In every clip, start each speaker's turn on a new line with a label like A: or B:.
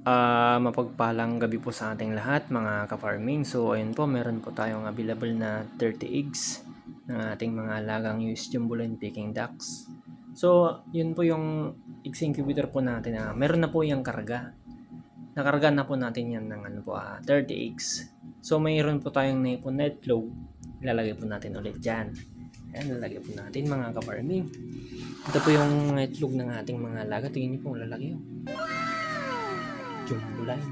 A: Ah, mapagpalang gabi po sa ating lahat mga ka-farming. So ayun po, meron po tayong available na 30 eggs ng ating mga alagang US Jumbo Line Peking Ducks. So yun po yung eggs incubator po natin. Ah, meron na po yung karga. Nakarga na po natin yan ng ano po, ah, 30 eggs. So mayroon po tayong naipon na itlog. Ilalagay po natin ulit dyan. Ayan, lalagay po natin mga ka-farming. Ito po yung itlog ng ating mga alaga. Tingnan niyo po, lalaki oh line.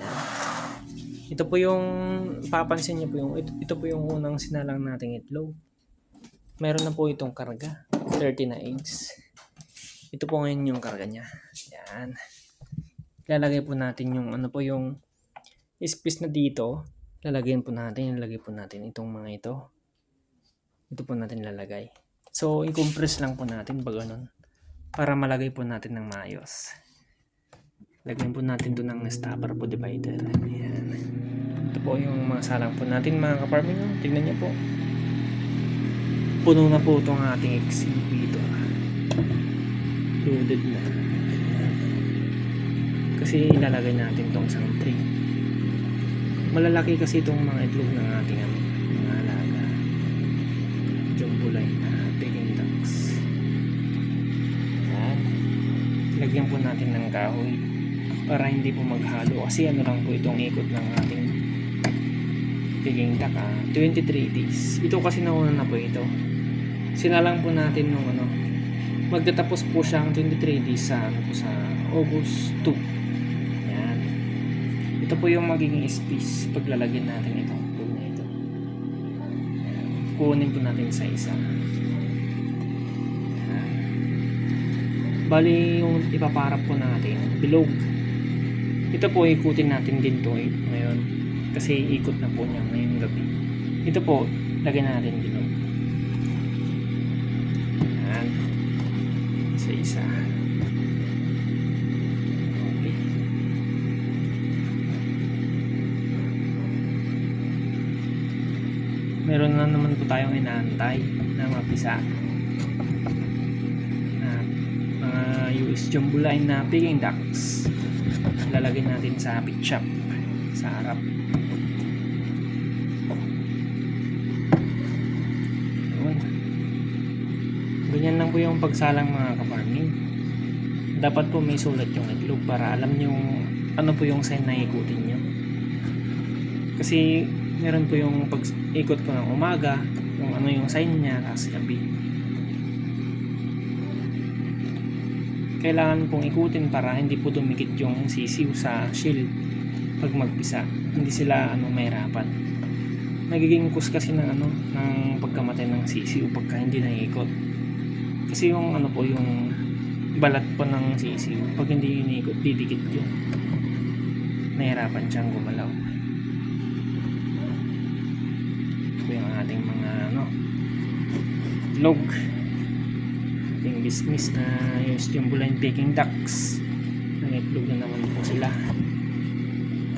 A: Yan. Ito po yung papansin niyo po yung ito, ito po yung unang sinalang nating itlog. Meron na po itong karga, 30 na eggs. Ito po ngayon yung karga niya. Yan. Lalagay po natin yung ano po yung space na dito. Lalagyan po natin, lalagay po natin itong mga ito. Ito po natin lalagay. So, i-compress lang po natin pag ganun. Para malagay po natin ng maayos. Lagyan po natin doon ng stopper po divider. Ayan. Ito po yung mga salang po natin mga ka-farming. oh. Tignan niyo po. Puno na po itong ating exhibitor. Loaded na. Kasi ilalagay natin itong isang tree. Malalaki kasi itong mga itlog ng ating ano, mga alaga. Jumbo line na Peking ducks. Ayan. Lagyan po natin ng kahoy para hindi po maghalo. Kasi ano lang po itong ikot ng ating Peking duck ah, 23 days. Ito kasi nauna na po ito. Sinalang po natin nung ano magtatapos po siya ang 23 days sa ano po sa August 2 yan. Ito po yung magiging space paglalagyan natin itong pool na ito. Kunin po natin sa isa. Bali yung ipaparap po natin bilog ito po ikutin natin din to eh, ngayon. Kasi ikot na po niya ngayong gabi. Ito po lagyan natin bilog yan isa. Isa meron na naman po tayong inaantay na mapisa. Na mga US Jumbo Line na Peking Ducks lalagay natin sa pit shop sa harap. Yun. ganyan lang po yung pagsalang mga ka-farming dapat po may sulat yung itlog para alam nyo ano po yung sign na ikutin nyo. Kasi meron po yung pag ikot ko ng umaga yung ano yung sign niya kasi gabi kailangan pong ikutin para hindi po dumikit yung sisiw sa shield pag magpisa hindi sila ano mahirapan. Nagiging kus kasi ng ano ng pagkamatay ng sisiw pagka hindi naikot kasi yung ano po yung balat po ng sisiw pag hindi iniikot didikit yung nahirapan siyang gumalaw. Ito yung ating mga ano log business na yung Jumbo Line Peking Ducks. Nangitlog na naman po sila.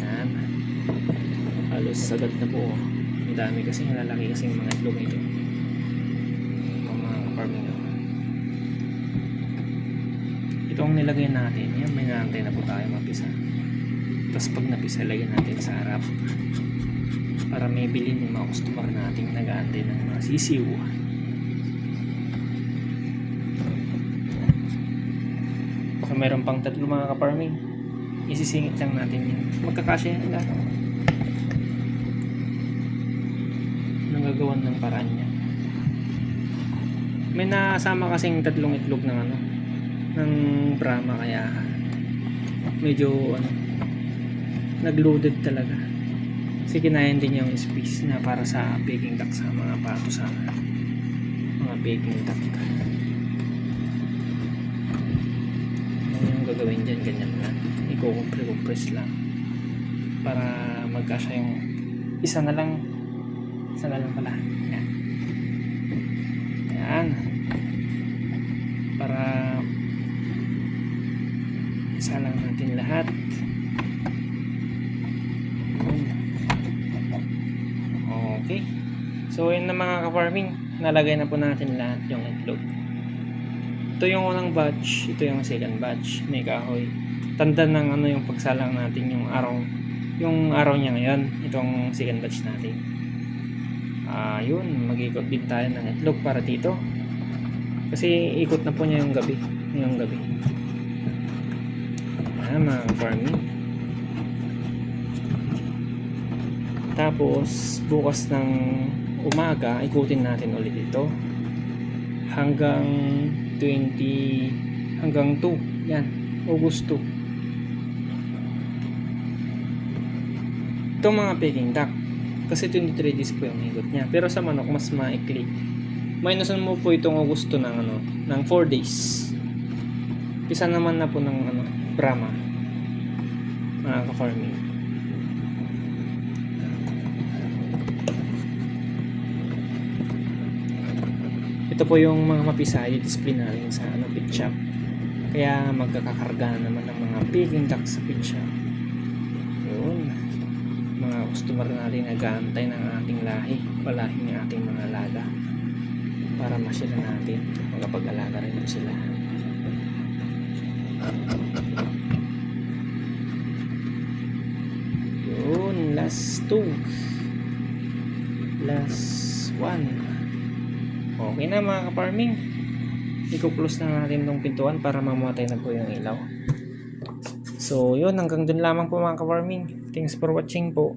A: Yan halos sagat na po. Ang dami kasi malalaki kasi yung mga itlog nito mga farming ito nilagay natin. Yan may naantay na po tayo mapisa tapos pag napisa lagyan natin sa harap. Para may bilhin yung mga customer nating nag-aantay ng mga sisiw So meron pang tatlo mga ka-farming. Isisingit lang natin yan. Magkakasya yan lahat. Nagagawan ng paraan niya. May nasama kasing tatlong itlog ng ano ng Brahma kaya medyo ano nagloaded talaga. Kasi kinayan din yung space na para sa baking duck sa mga pato sa mga baking duck. Ano yung gagawin dyan, ganyan lang. I-compress lang. Para magkasya yung isa na lang. Isa na lang pala. Yan. Yan. Para isa lang natin lahat. Okay. So, yun na mga ka-farming. Nalagay na po natin lahat yung itlog. Ito yung unang batch, ito yung second batch. May kahoy. tanda ng ano yung pagsalang natin yung araw yung araw niya ngayon itong second batch natin ah yun mag-ikot din tayo ng itlog para dito kasi ikot na po niya yung gabi yung gabi ah mga farming tapos bukas ng umaga ikutin natin ulit ito hanggang 20 hanggang 2 yan August 2 itong mga peking duck kasi 23 days po yung higot niya. Pero sa manok mas maikli. Minusan mo po itong Augusto ng ano ng 4 days. Pisa naman na po ng ano Brahma mga ka-farming ito po yung mga mapisay display natin sa ano, pit shop. Kaya magkakakarga na naman ng mga peking duck sa pit shop. Yun. Mga customer natin nag-aantay ng ating lahi palahi ng ating mga laga para masyala natin. Magkapag-alaga rin po sila. Yun last two. Last one okay na mga ka-farming. I-close na natin tong pintuan para mamatay na po yung ilaw. So yun hanggang dun lamang po mga ka-farming. Thanks for watching po